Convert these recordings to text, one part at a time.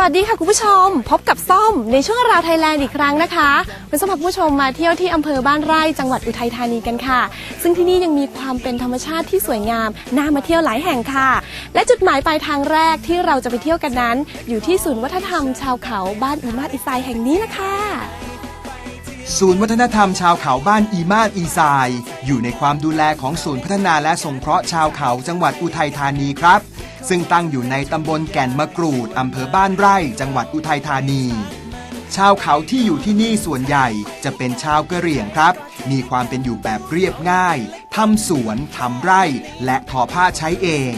วัสดีค่ะคุณผู้ชม พบกับส้มในช่วงราวไทยแลนด์อีกครั้งนะคะเป็นส้มพาคุณผู้ชมมาเที่ยวที่อำเภอบ้านไร่จังหวัดอุทัยธานีกันค่ะ ซึ่งที่นี่ยังมีความเป็นธรรมชาติที่สวยงามน่ามาเที่ยวหลายแห่งค่ะ และจุดหมายปลายทางแรกที่เราจะไปเที่ยวกันนั้น อยู่ที่ศูนย์วัฒนธรรมชาวเขาบ้านอุมาตอิไซแห่งนี้นะคะ ศูนย์วัฒนธรรมชาวเขาบ้านอีมาดอีซาย อยู่ในความดูแลของศูนย์พัฒนาและสงเคราะห์ชาวเขาจังหวัดอุทัยธานีครับ ซึ่งตั้งอยู่ในตำบลแก่นมะกรูดอำเภอบ้านไร่ จังหวัดอุทัยธานี ชาวเขาที่อยู่ที่นี่ส่วนใหญ่จะเป็นชาวกะเหรี่ยงครับ มีความเป็นอยู่แบบเรียบง่ายทำสวนทำไร่ และทอผ้าใช้เอง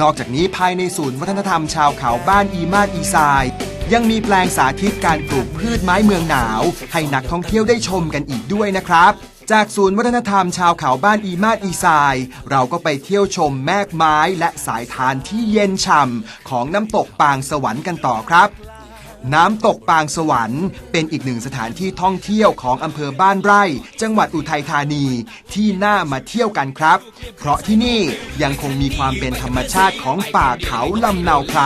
นอกจากนี้ภายในศูนย์วัฒนธรรมชาวเขาบ้านอีมาดอีซาย ยังมีแปลงสาธิตการปลูกพืชไม้เมืองหนาว ให้นักท่องเที่ยวได้ชมกันอีกด้วยนะครับ จากศูนย์วัฒนธรรมชาวเขาบ้านอีมาดอีซาย เราก็ไปเที่ยวชมแมกไม้และสายทานที่เย็นฉ่ำของน้ำตกปางสวรรค์กันต่อครับ น้ำตกปางสวรรค์ เป็นอีกหนึ่งสถานที่ท่องเที่ยวของอำเภอบ้านไร่ จังหวัดอุทัยธานีที่น่ามาเที่ยวกันครับ เพราะที่นี่ยังคงมีความเป็นธรรมชาติของป่าเขาลำเนาไพร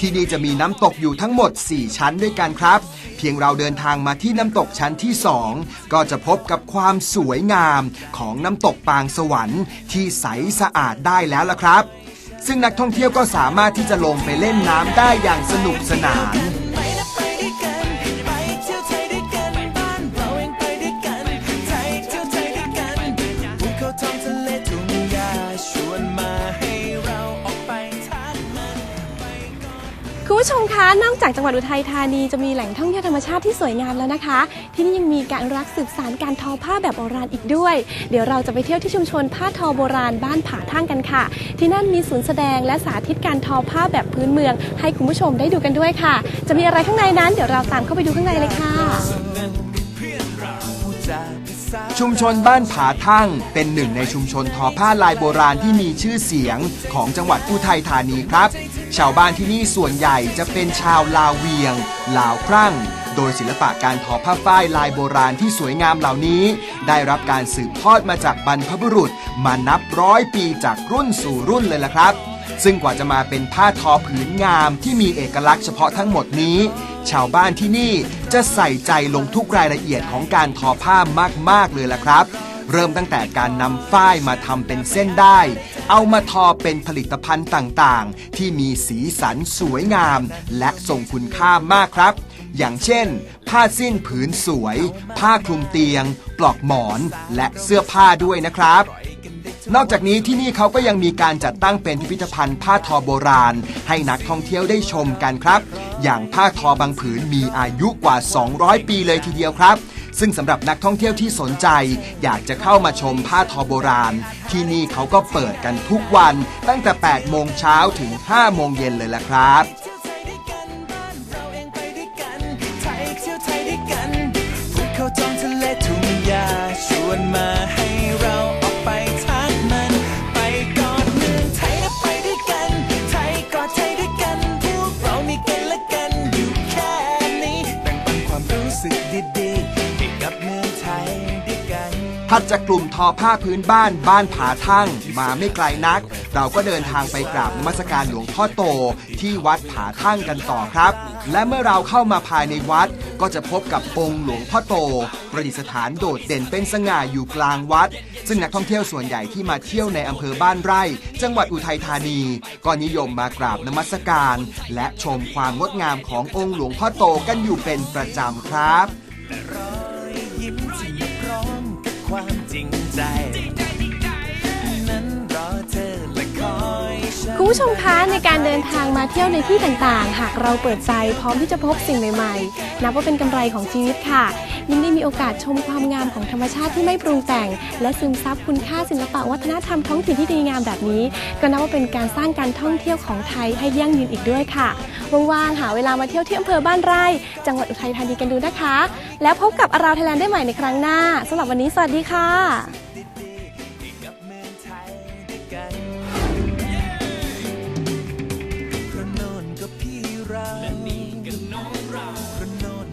ที่นี่จะมีน้ำตกอยู่ทั้งหมด 4 ชั้นด้วยกันครับ เพียงเราเดินทางมาที่น้ำตกชั้นที่ 2 ก็จะพบกับความสวยงามของน้ำตกปางสวรรค์ที่ใสสะอาดได้แล้วล่ะครับ ซึ่งนักท่องเที่ยวก็สามารถที่จะลงไปเล่นน้ำได้อย่างสนุกสนาน คุณผู้ชมคะนอกจากจังหวัดอุทัยธานีจะมีแหล่งท่องเที่ยวธรรมชาติที่สวยงามแล้วนะคะ ที่นี่ยังมีการรักสืบสานการทอผ้าแบบโบราณอีกด้วย เดี๋ยวเราจะไปเที่ยวที่ชุมชนผ้าทอโบราณบ้านผาทั่งกันค่ะ ที่นั่นมีศูนย์แสดงและสาธิตการทอผ้าแบบพื้นเมือง ให้คุณผู้ชมได้ดูกันด้วยค่ะ จะมีอะไรข้างในนั้นเดี๋ยวเราตามเข้าไปดูข้างในเลยค่ะ ชุมชนบ้านผาทั่งเป็นหนึ่งในชุมชนทอผ้าลายโบราณที่มีชื่อเสียงของจังหวัดอุทัยธานีครับ ชาวบ้านที่นี่ส่วนใหญ่จะเป็นชาวลาวเวียง ลาวครั่ง โดยศิลปะการทอผ้าฝ้ายลายโบราณที่สวยงามเหล่านี้ ได้รับการสืบทอดมาจากบรรพบุรุษมานับร้อยปีจากรุ่นสู่รุ่นเลยล่ะครับ ซึ่งกว่าจะมาเป็นผ้าทอผืนงามที่มีเอกลักษณ์เฉพาะทั้งหมดนี้ ชาวบ้านที่นี่จะใส่ใจลงทุกรายละเอียดของการทอผ้ามากๆเลยล่ะครับ เริ่มตั้งแต่การนำฝ้ายมาทำเป็นเส้นได้ เอามาทอเป็นผลิตภัณฑ์ต่างๆ ที่มีสีสันสวยงาม และทรงคุณค่ามากครับ อย่างเช่น ผ้าสิ้นผืนสวย ผ้าคลุมเตียง ปลอกหมอน และเสื้อผ้าด้วยนะครับนอกจากนี้ที่นี่เขาก็ยังมีการจัดตั้งเป็นพิพิธภัณฑ์ผ้าทอโบราณ ให้นักท่องเที่ยวได้ชมกันครับ อย่างผ้าทอบางผืนมีอายุกว่า 200 ปีเลยทีเดียวครับ ซึ่งสำหรับนักท่องเที่ยวที่สนใจ อยากจะเข้ามาชมผ้าทอโบราณ ที่นี่เขาก็เปิดกันทุกวันตั้งแต่ 8 โมงเช้าถึง 5 โมงเย็นเลยล่ะครับเราเอ ถัดจากกลุ่มทอผ้าพื้นบ้านบ้านผาทั่ง มาไม่ไกลนัก เราก็เดินทางไปกราบนมัสการหลวงพ่อโต ที่วัดผาทั่งกันต่อครับ และเมื่อเราเข้ามาภายในวัด ก็จะพบกับองค์หลวงพ่อโต ประดิษฐานโดดเด่นเป็นสง่าอยู่กลางวัด ซึ่งนักท่องเที่ยวส่วนใหญ่ที่มาเที่ยวในอำเภอบ้านไร่ จังหวัดอุทัยธานี ก็นิยมมากราบนมัสการ และชมความงดงามขององค์หลวงพ่อโตกันอยู่เป็นประจำครับ ผู้ชมคะในการเดินทางมาเที่ยวในที่ต่างๆ หากเราเปิดใจพร้อมที่จะพบสิ่งใหม่ๆ นับว่าเป็นกำไรของชีวิตค่ะ ยิ่งได้มีโอกาสชมความงามของธรรมชาติที่ไม่ปรุงแต่ง และซึมซับคุณค่าศิลปะวัฒนธรรมท้องถิ่นที่ดีงามแบบนี้ ก็นับว่าเป็นการสร้างการท่องเที่ยวของไทยให้ยั่งยืนอีกด้วยค่ะว่างๆหาเวลามาเที่ยวที่อำเภอบ้านไร่ จังหวัดอุทัยธานีกันดูนะคะ แล้วพบกับอาราวไทยแลนด์ได้ใหม่ในครั้งหน้าสำหรับวันนี้สวัสดีค่ะ